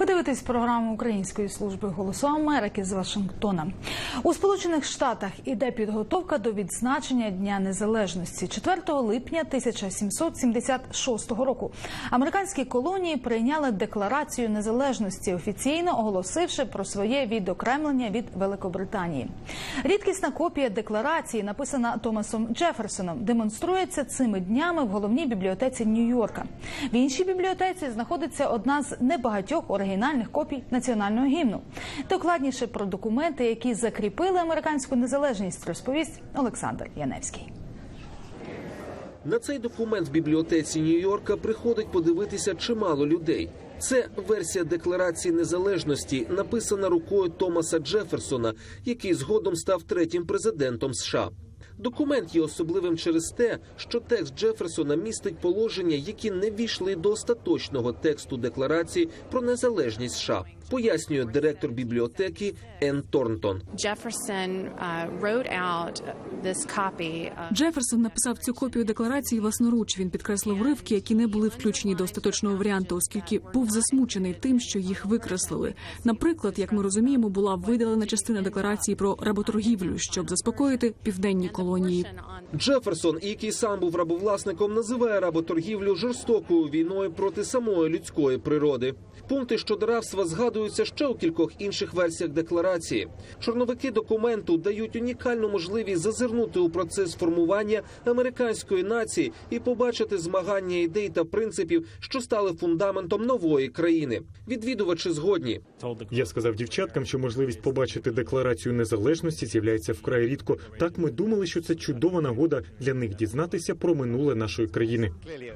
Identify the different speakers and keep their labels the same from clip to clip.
Speaker 1: Ви програму Української служби голосу Америки з Вашингтона. У Сполучених Штатах іде підготовка до відзначення Дня Незалежності 4 липня 1776 року. Американські колонії прийняли декларацію незалежності, офіційно оголосивши про своє відокремлення від Великобританії. Рідкісна копія декларації, написана Томасом Джеферсоном, демонструється цими днями в головній бібліотеці Нью-Йорка. В іншій бібліотеці знаходиться одна з небагатьох оригінальних копій національного гімну. Докладніше про документи, які закріпили американську незалежність, розповість Олександр Яневський.
Speaker 2: На цей документ в бібліотеці Нью-Йорка приходить подивитися чимало людей. Це версія декларації незалежності, написана рукою Томаса Джеферсона, який згодом став третім президентом США. Документ є особливим через те, що текст Джеферсона містить положення, які не війшли до остаточного тексту декларації про незалежність США, пояснює директор бібліотеки Енн Торнтон.
Speaker 3: Джеферсон написав цю копію декларації власноруч. Він підкреслив уривки, які не були включені до остаточного варіанту, оскільки був засмучений тим, що їх викреслили. Наприклад, як ми розуміємо, була видалена частина декларації про работоргівлю, щоб заспокоїти південні колонії.
Speaker 2: Джеферсон, який сам був рабовласником, називає работоргівлю жорстокою війною проти самої людської природи. Пункти щодо рабства згадуються ще у кількох інших версіях декларації. Чорновики документу дають унікальну можливість зазирнути у процес формування американської нації і побачити змагання ідей та принципів, що стали фундаментом нової країни. Відвідувачі згодні.
Speaker 4: Я сказав дівчаткам, що можливість побачити декларацію незалежності з'являється вкрай рідко. Так ми думали, що це чудова нагода для них дізнатися про минуле нашої країни.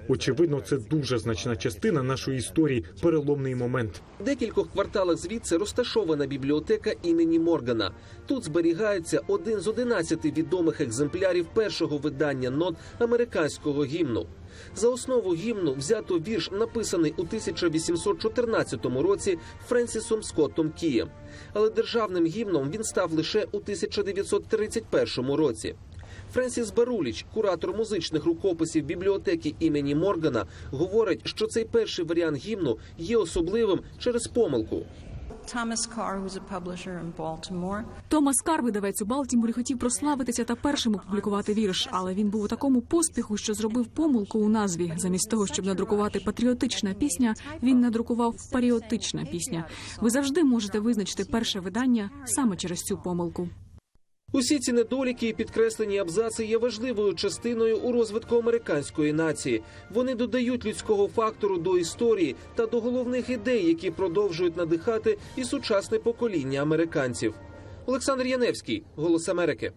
Speaker 4: Очевидно, це дуже значна частина нашої історії, переломний момент.
Speaker 2: В декількох кварталах звідси розташована бібліотека імені Моргана. Тут зберігається один з одинадцяти відомих екземплярів першого видання нот американського гімну. За основу гімну взято вірш, написаний у 1814 році Френсісом Скоттом Кієм. Але державним гімном він став лише у 1931 році. Френсіс Баруліч, куратор музичних рукописів бібліотеки імені Моргана, говорить, що цей перший варіант гімну є особливим через помилку.
Speaker 3: Томас Кар, видавець у Балтіморі, хотів прославитися та першим опублікувати вірш, але він був у такому поспіху, що зробив помилку у назві. Замість того, щоб надрукувати патріотична пісня, він надрукував паріотична пісня. Ви завжди можете визначити перше видання саме через цю помилку.
Speaker 2: Усі ці недоліки і підкреслені абзаци є важливою частиною у розвитку американської нації. Вони додають людського фактору до історії та до головних ідей, які продовжують надихати і сучасне покоління американців. Олександр Яневський, Голос Америки.